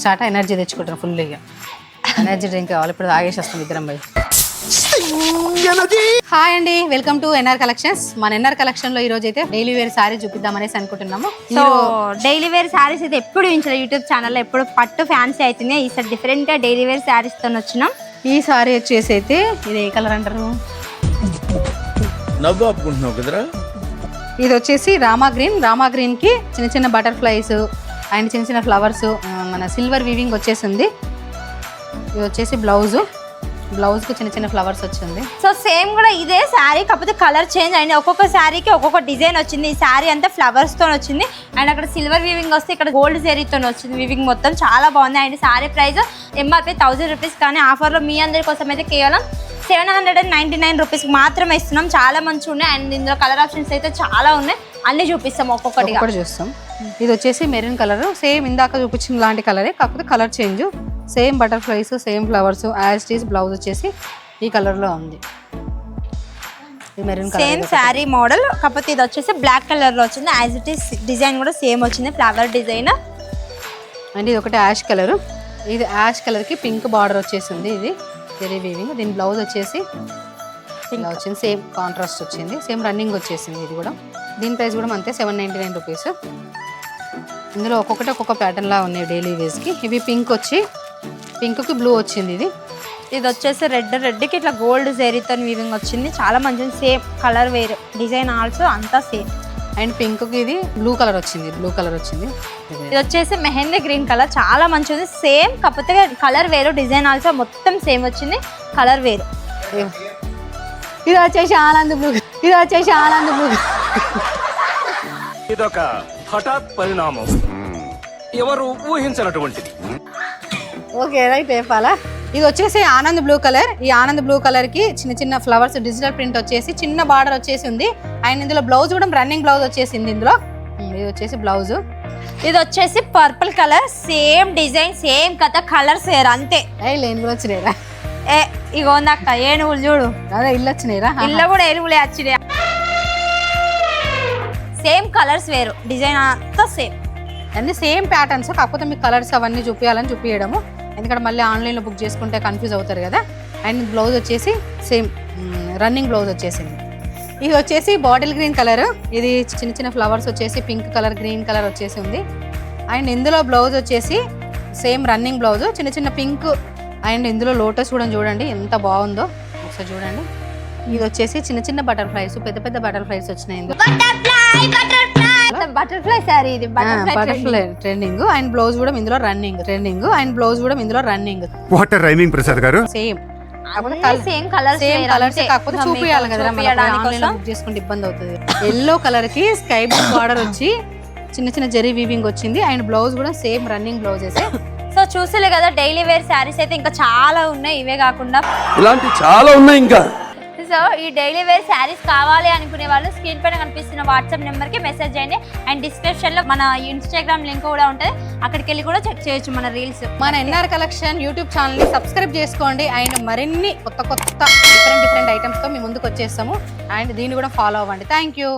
Start energy తెచ్చుకుంటాను full ఇక. Energy drink కావాలి ఇప్పుడు తాగేసి వస్తాం ఇద్దరం పోయి. హాయ్ అండి వెల్కమ్ టు ఎన్ఆర్ కలెక్షన్స్. మన ఎన్ఆర్ కలెక్షన్లో ఈ రోజు అయితే డైలీ వేర్ సారీ చూపిద్దామనేసి అనుకుంటున్నాము. సో డైలీ వేర్ శారీస్ అయితే ఎప్పుడు చూపించలేదు. యూట్యూబ్ ఛానల్లో ఎప్పుడు పట్టు ఫ్యాన్సీ అవుతుంది ఈసారి డిఫరెంట్గా డైలీ వేర్ శారీస్తో వచ్చినాం. ఈ సారీ వచ్చేసి అయితే ఇది ఏ కలర్ అంటారు? నవ్వు ఆపుకుంటున్నావు కదరా? ఇది వచ్చేసి రామా గ్రీన్. రామా గ్రీన్కి చిన్న చిన్న బటర్ఫ్లైస్ అండ్ చిన్న చిన్న ఫ్లవర్స్ మన సిల్వర్ వీవింగ్ వచ్చేసింది. ఇది వచ్చేసి బ్లౌజు బ్లౌజ్కు చిన్న చిన్న ఫ్లవర్స్ వచ్చింది. సో సేమ్ కూడా ఇదే శారీ కాకపోతే కలర్ చేంజ్ అయింది. ఒక్కొక్క శారీకి ఒక్కొక్క డిజైన్ వచ్చింది. ఈ శారీ అంతా ఫ్లవర్స్తో వచ్చింది. అండ్ అక్కడ సిల్వర్ వీవింగ్ వస్తే ఇక్కడ గోల్డ్ జెరీతో వచ్చింది. వీవింగ్ మొత్తం చాలా బాగుంది. And sari price MRP thousand rupees కానీ ఆఫర్లో మీ అందరి కోసం అయితే కేవలం seven hundred and ninety nine రూపీస్కి మాత్రమే ఇస్తున్నాం. చాలా మంచిగా ఉన్నాయి. అండ్ ఇందులో కలర్ ఆప్షన్స్ అయితే చాలా ఉన్నాయి. అన్ని చూపిస్తాం ఒక్కొక్కటిగా. ఒకటి చూస్తాం. ఇది వచ్చేసి మెరూన్ కలర్. సేమ్ ఇందాక చూపించిన లాంటి కలరే కాకపోతే colour change. Same butterflies same flowers as this blouse వచ్చేసి ఈ కలర్లో ఉంది సేమ్ శారీ మోడల్ కాకపోతే ఇది వచ్చేసి బ్లాక్ కలర్లో వచ్చింది. యాజ్ ఇట్ ఈస్ డిజైన్ కూడా సేమ్ వచ్చింది. Flower design. అండ్ ఇది ఒకటి యాష్ కలర్. ఇది యాష్ కలర్కి పింక్ బార్డర్ వచ్చేసింది ఇది. జెరీ వీవింగ్ దీని బ్లౌజ్ వచ్చేసి ఇలా వచ్చింది. సేమ్ కాంట్రాస్ట్ వచ్చింది. సేమ్ రన్నింగ్ వచ్చేసింది ఇది కూడా. దీని ప్రైస్ కూడా అంతే సెవెన్ నైంటీ నైన్ రూపీస్ ఇందులో ఒక్కొక్కటి ఒక్కొక్క ప్యాటర్న్ లా ఉన్నాయి డైలీ వేస్కి ఇవి పింక్ వచ్చి పింక్కి బ్లూ వచ్చింది ఇది. ఇది వచ్చేసి రెడ్ రెడ్కి ఇట్లా గోల్డ్ జెరీతో వీవింగ్ వచ్చింది. చాలా మంచిది. సేమ్ కలర్ వేరు. డిజైన్ ఆల్సో అంతా సేమ్ అండ్ పింక్కి ఇది బ్లూ కలర్ వచ్చింది బ్లూ కలర్ వచ్చింది. ఇది వచ్చేసి మెహందీ గ్రీన్ కలర్ చాలా మంచిది సేమ్ కాకపోతే కలర్ వేరు డిజైన్ ఆల్సో మొత్తం సేమ్ వచ్చింది. కలర్ వేరు. ఇది వచ్చేసి ఆనంద్ బ్లూ ఇది వచ్చేసి ఆనంద్ బ్లూ ఇదొక హఠాత్ పరిణామం. ఎవరు ఊహించినటువంటిది. ఓకే రైట్ చెప్పాలా ఇది వచ్చేసి ఆనంద్ బ్లూ కలర్ ఈ ఆనంద్ బ్లూ కలర్కి చిన్న చిన్న ఫ్లవర్స్ డిజిటల్ ప్రింట్ వచ్చేసి చిన్న బార్డర్ వచ్చేసి ఉంది. అండ్ ఇందులో బ్లౌజ్ కూడా రన్నింగ్ బ్లౌజ్ వచ్చేసింది ఇందులో. ఇది వచ్చేసి బ్లౌజ్ ఇది వచ్చేసి purple colour same design same కథ కలర్స్ వేరు అంతే. లేని కూడా వచ్చినాయిరా. ఏ ఇగో అక్క ఏనుగులు చూడు. అదే ఇల్లు వచ్చినాయిరా. ఇల్లు కూడా ఏనుగులే వచ్చినాయి. సేమ్ కలర్స్ వేరు డిజైన్ అంతా సేమ్ అన్ని సేమ్ ప్యాటర్న్స్ కాకపోతే మీకు కలర్స్ అవన్నీ చూపించాలని చూపించడము ఎందుకంటే మళ్ళీ ఆన్లైన్లో బుక్ చేసుకుంటే కన్ఫ్యూజ్ అవుతారు కదా. అండ్ బ్లౌజ్ వచ్చేసి సేమ్ రన్నింగ్ బ్లౌజ్ వచ్చేసింది. ఇది వచ్చేసి బాటిల్ గ్రీన్ కలర్ ఇది చిన్న చిన్న ఫ్లవర్స్ వచ్చేసి పింక్ కలర్ గ్రీన్ కలర్ వచ్చేసి ఉంది. అండ్ ఇందులో బ్లౌజ్ వచ్చేసి సేమ్ రన్నింగ్ బ్లౌజ్ చిన్న చిన్న పింక్ అండ్ ఇందులో లోటస్ కూడా చూడండి ఎంత బాగుందో. ఒకసారి చూడండి. ఇది వచ్చేసి చిన్న చిన్న బటర్ఫ్లైస్ పెద్ద పెద్ద బటర్ఫ్లైస్ వచ్చినాయి ఇందులో. బటర్ఫ్లై సారీ ఇది బటర్ఫ్లై ట్రెండింగ్. అండ్ బ్లౌజ్ కూడా ఇందులో రన్నింగ్ ట్రెండింగ్ అండ్ బ్లౌజ్ కూడా ఇందులో రన్నింగ్ వాటర్ రైమింగ్ ప్రసాద్ గారు. Same same colours same colours కాకపోతే చూపియాలి కదా బుక్ చేసుకుంటే ఇబ్బంది అవుతుంది. ఎల్లో కలర్కి స్కై బ్లూ బార్డర్ వచ్చి చిన్న చిన్న జెరీ వీవింగ్ వచ్చింది. అండ్ బ్లౌజ్ కూడా సేమ్ రన్నింగ్ బ్లౌజెస్ సో చూసలే కదా డైలీ వేర్ శారీస్ అయితే ఇంకా చాలా ఉన్నాయి. ఇవే కాకుండా ఇలాంటి చాలా ఉన్నాయి ఇంకా. సో ఈ డైలీ వేర్ శారీస్ కావాలి అనుకునే వాళ్ళు స్క్రీన్ పైన కనిపిస్తున్న వాట్సాప్ నెంబర్కి మెసేజ్ చేయండి. అండ్ డిస్క్రిప్షన్లో మన ఇన్స్టాగ్రామ్ లింక్ కూడా ఉంటుంది. అక్కడికి వెళ్ళి కూడా చెక్ చేయొచ్చు మన రీల్స్. మన ఎన్ఆర్ కలెక్షన్ యూట్యూబ్ ఛానల్ని సబ్స్క్రైబ్ చేసుకోండి. అండ్ మరిన్ని కొత్త కొత్త డిఫరెంట్ డిఫరెంట్ ఐటమ్స్తో మీ ముందుకు వచ్చేస్తాము అండ్ దీన్ని కూడా ఫాలో అవ్వండి. Thank you